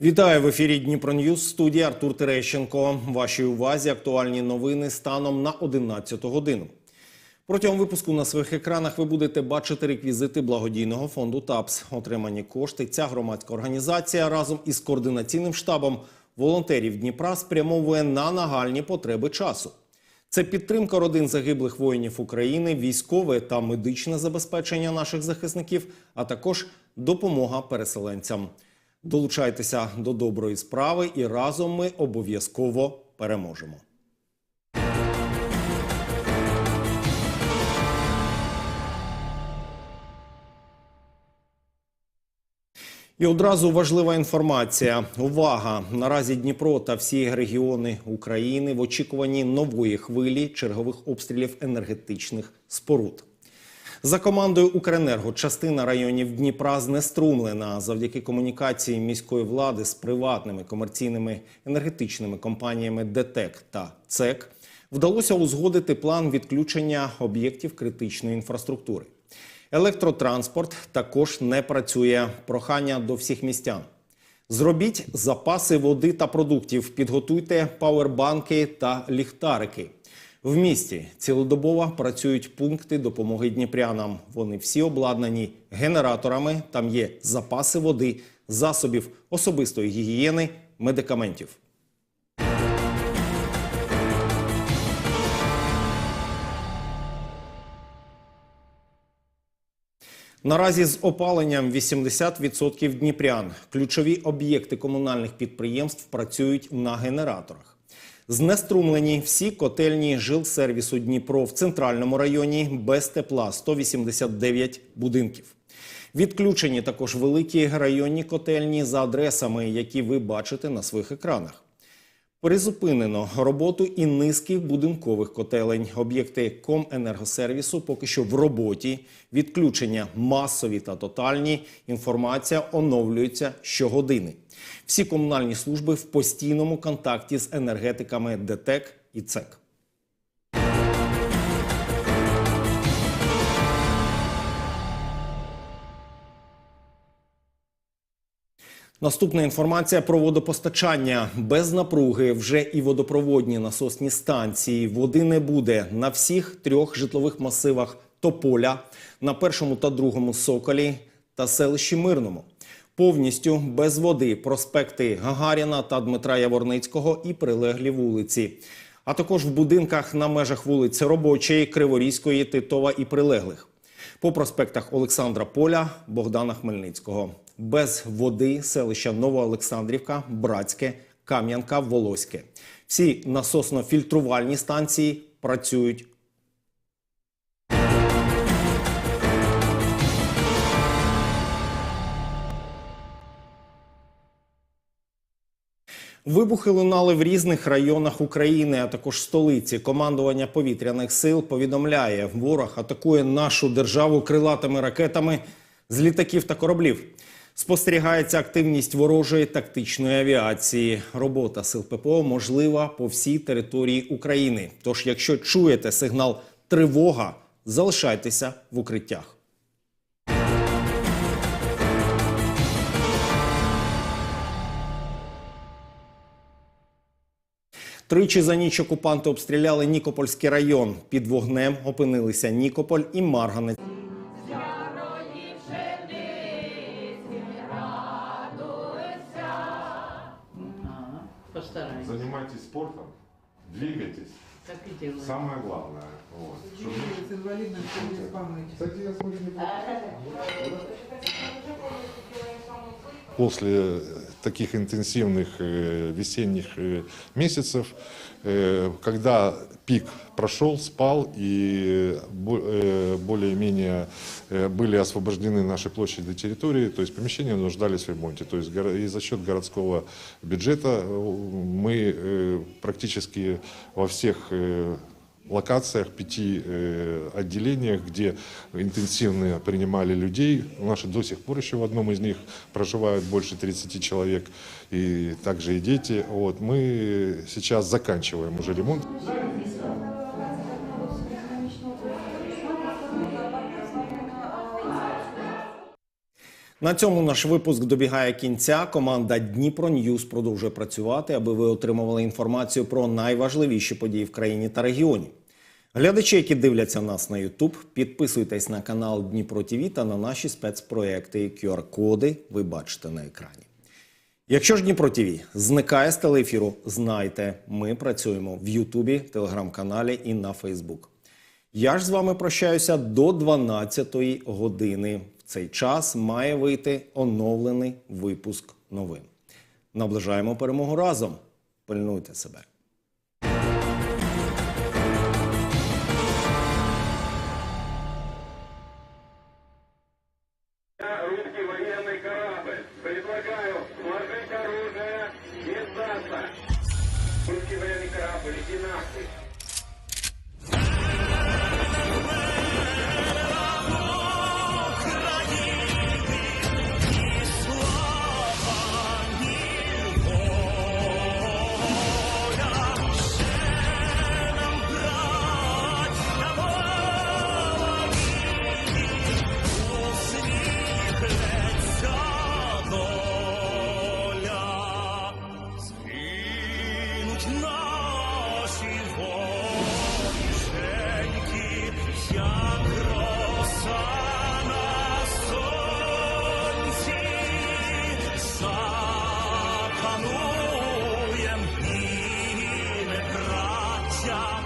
Вітаю в ефірі Дніпро Ньюз. Студії Артур Терещенко. Вашій увазі актуальні новини станом на 11 годину. Протягом випуску на своїх екранах ви будете бачити реквізити благодійного фонду ТАПС. Отримані кошти. Ця громадська організація разом із координаційним штабом волонтерів Дніпра спрямовує на нагальні потреби часу. Це підтримка родин загиблих воїнів України, військове та медичне забезпечення наших захисників, а також допомога переселенцям. Долучайтеся до доброї справи, і разом ми обов'язково переможемо. І одразу важлива інформація. Увага! Наразі Дніпро та всі регіони України в очікуванні нової хвилі чергових обстрілів енергетичних споруд. За командою Укренерго частина районів Дніпра знеструмлена завдяки комунікації міської влади з приватними комерційними енергетичними компаніями ДТЕК та ЦЕК. Вдалося узгодити план відключення об'єктів критичної інфраструктури. Електротранспорт також не працює. Прохання до всіх містян. Зробіть запаси води та продуктів, підготуйте пауербанки та ліхтарики. В місті цілодобово працюють пункти допомоги дніпрянам. Вони всі обладнані генераторами. Там є запаси води, засобів особистої гігієни, медикаментів. Наразі з опаленням 80% дніпрян. Ключові об'єкти комунальних підприємств працюють на генераторах. Знеструмлені всі котельні жилсервісу Дніпро в центральному районі без тепла 189 будинків. Відключені також великі районні котельні за адресами, які ви бачите на своїх екранах. Призупинено роботу і низки будинкових котелень. Об'єкти Коменергосервісу поки що в роботі. Відключення масові та тотальні. Інформація оновлюється щогодини. Всі комунальні служби в постійному контакті з енергетиками ДТЕК і ЦЕК. Наступна інформація про водопостачання без напруги. Вже і водопроводні насосні станції. Води не буде на всіх трьох житлових масивах Тополя, на першому та другому Соколі та селищі Мирному. Повністю без води проспекти Гагаріна та Дмитра Яворницького і прилеглі вулиці. А також в будинках на межах вулиць Робочої, Криворізької, Титова і прилеглих по проспектах Олександра Поля, Богдана Хмельницького. Без води селища Новоолександрівка, Братське, Кам'янка, Волоське. Всі насосно-фільтрувальні станції працюють. Вибухи лунали в різних районах України, а також столиці. Командування повітряних сил повідомляє, ворог атакує нашу державу крилатими ракетами з літаків та кораблів. Спостерігається активність ворожої тактичної авіації. Робота сил ППО можлива по всій території України. Тож, якщо чуєте сигнал тривога, залишайтеся в укриттях. Тричі за ніч окупанти обстріляли Нікопольський район. Під вогнем опинилися Нікополь і Марганець. Постараюсь. Занимайтесь спортом, двигайтесь. Так и делаю. Самое главное. Вот. Чтобы- с инвалидностью не спамнуть. Кстати, я смотрю, не после таких интенсивных э, весенних э, месяцев, э, когда пик прошел, спал и бо- э, более-менее э, были освобождены наши площади территории, то есть помещения нуждались в ремонте. То есть горо- и за счет городского бюджета э, мы э, практически во всех э, локациях, пяти э, отделениях, где интенсивно принимали людей. Наши до сих пор еще в одном из них проживают больше 30 человек, и также и дети. Вот. Мы сейчас заканчиваем уже ремонт. На цьому наш випуск добігає кінця. Команда Дніпро Ньюз продовжує працювати, аби ви отримували інформацію про найважливіші події в країні та регіоні. Глядачі, які дивляться нас на YouTube, підписуйтесь на канал Дніпро ТВ та на наші спецпроекти. QR-коди ви бачите на екрані. Якщо ж Дніпро ТВ зникає з телеефіру, знайте, ми працюємо в Ютубі, телеграм-каналі і на Фейсбук. Я ж з вами прощаюся до 12-ї години. Цей час має вийти оновлений випуск новин. Наближаємо перемогу разом. Пильнуйте себе. 家。